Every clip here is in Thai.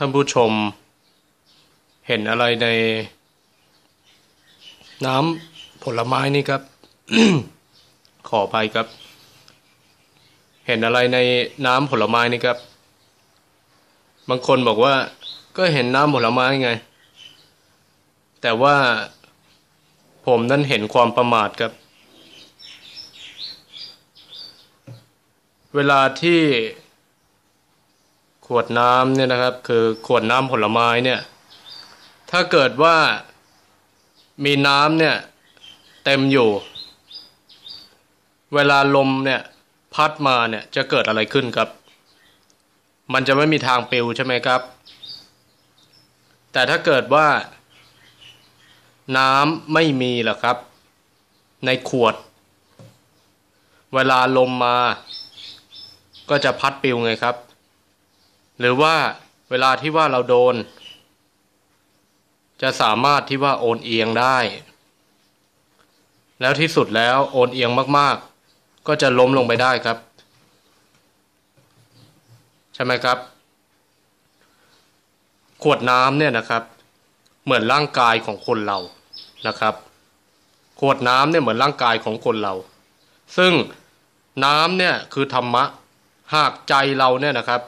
ท่านผู้ชม เห็นอะไรใน น้ำผลไม้นี่ครับ ขอไปครับ เห็นอะไรในน้ำผลไม้นี่ครับ บางคนบอกว่า ก็เห็นน้ำผลไม้ไง แต่ว่าผมนั้นเห็นความประมาทครับ เวลาที่ ขวดน้ำเนี่ยนะครับ คือขวดน้ำผลไม้เนี่ย ถ้าเกิดว่ามีน้ำเนี่ย เต็มอยู่ เวลาลมเนี่ยพัดมาเนี่ยจะเกิดอะไรขึ้นครับ มันจะไม่มีทางปลิวใช่ไหมครับ แต่ถ้าเกิดว่า น้ำไม่มีล่ะครับ ในขวด เวลาลมมา ก็จะพัดปลิวไงครับ หรือว่าเวลาที่ว่าเราโดน จะสามารถที่ว่าโอนเอียงได้ แล้วที่สุดแล้วโอนเอียงมาก ๆ ก็จะล้มลงไปได้ครับ ใช่ไหมครับ ขวดน้ำเนี่ยนะครับ เหมือนร่างกายของคนเรานะครับ ขวดน้ำเนี่ยเหมือนร่างกายของคนเรา ซึ่งน้ำเนี่ยคือธรรมะหากใจเราเนี่ยนะครับ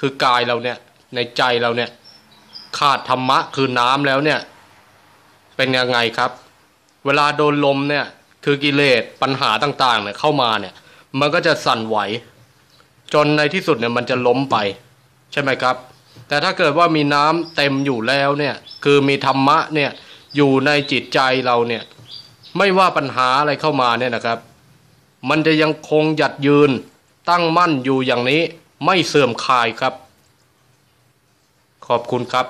คือกายเราเนี่ยในใจเราเนี่ยขาดธรรมะคือน้ำแล้วเนี่ย เป็นยังไงครับ เวลาโดนลมเนี่ย คือกิเลสปัญหาต่างๆเนี่ยเข้ามาเนี่ย มันก็จะสั่นไหว จนในที่สุดเนี่ยมันจะล้มไป ใช่ไหมครับ แต่ถ้าเกิดว่ามีน้ำเต็มอยู่แล้วเนี่ย คือมีธรรมะเนี่ยอยู่ในจิตใจเราเนี่ย ไม่ว่าปัญหาอะไรเข้ามาเนี่ยนะครับ มันจะยังคงหยัดยืนตั้งมั่นอยู่อย่างนี้ ไม่เสื่อมคลายครับ ขอบคุณครับ